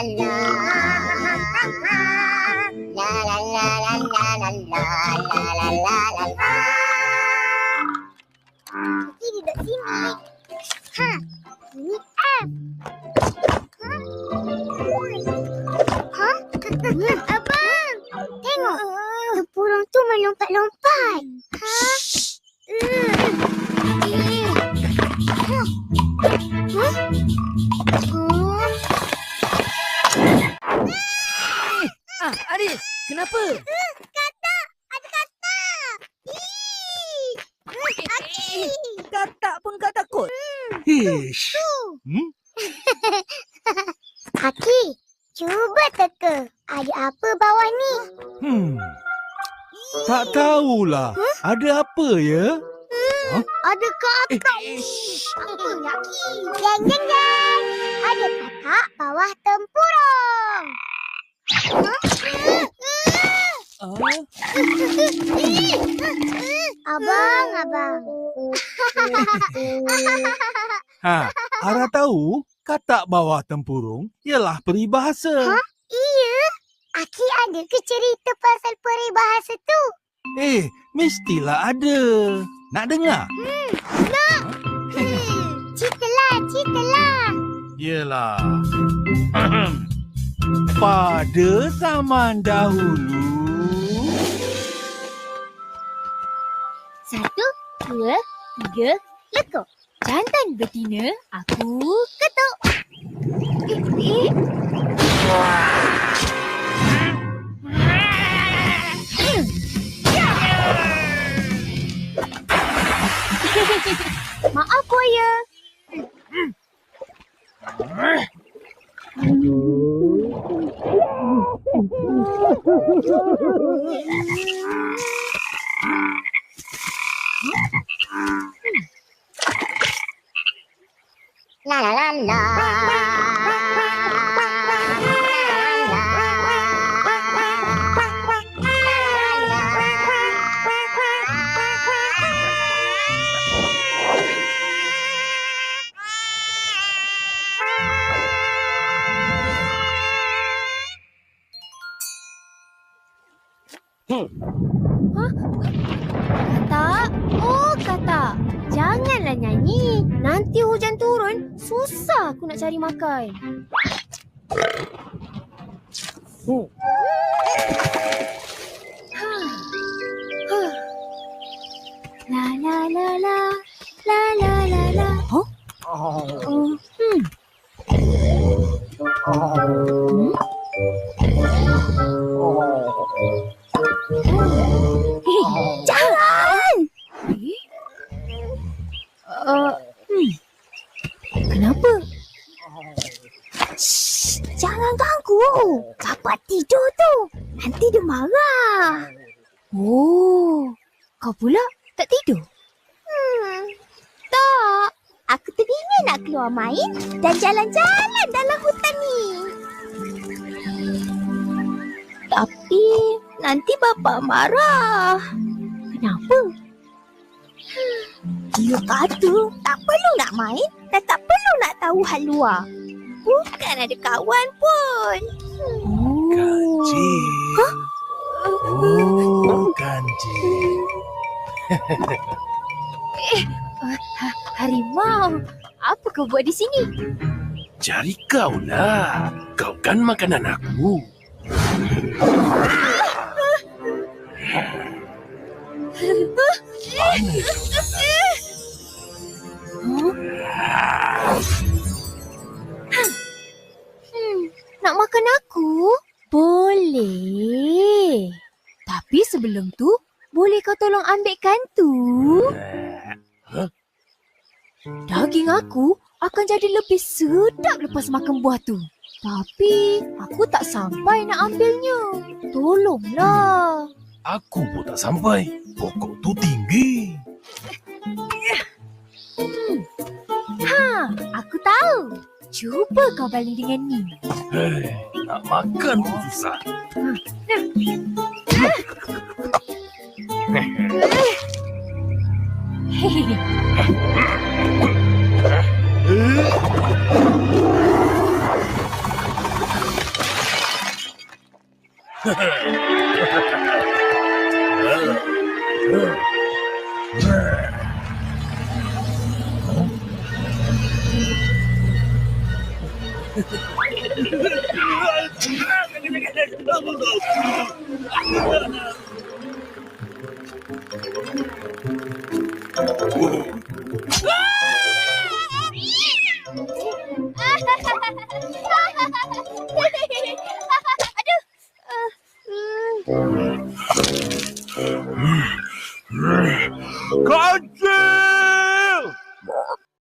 ini F. Ish. Hmm? Aki, cuba teka. Ada apa bawah ni? Hmm. Tak tahulah. Ada apa ya? Ada kakak Eh, ni. Apa Aki? Jeng, jeng, jeng. Ada kakak bawah tempurung. Ah, Abang, abang. Ha, Ara tahu katak bawah tempurung ialah peribahasa. Ha? Iya. Aki ada ke cerita pasal peribahasa tu? Eh, mestilah ada. Nak dengar? Hmm, ceritalah, ceritalah. Yelah. Pada zaman dahulu, Satu, dua, tiga, lekuk. Jantan betina, aku ketuk. Maaf, buaya. La la oh. Janganlah nyanyi. Nanti hujan turun, susah aku nak cari makan. La la la la la la la la. Oh? Oh. Hmm. Hmm? Jangan! Eh? Uh, ganggu. Kapat tidur tu. Nanti dia marah. Oh, kau pula tak tidur? Hmm. Tak. Aku teringin nak keluar main dan jalan-jalan dalam hutan ni. Tapi nanti bapa marah. Kenapa? Dia kata tak perlu nak main dan tak perlu nak tahu hal luar. Bukan ada kawan pun. Kancil. Oh, kancil. Harimau, apa kau buat di sini? Cari kau lah. Kau kan makanan aku. Hmm, Boleh. Tapi sebelum tu, boleh kau tolong ambilkan tu? Daging aku akan jadi lebih sedap lepas makan buah tu. Tapi aku tak sampai nak ambilnya. Tolonglah. Aku pun tak sampai. Pokok tu tinggi. Ha, aku tahu. Cuba kau balik dengan ni. Hei, nak makan pun susah. Hehehe. Ha ha ha ha!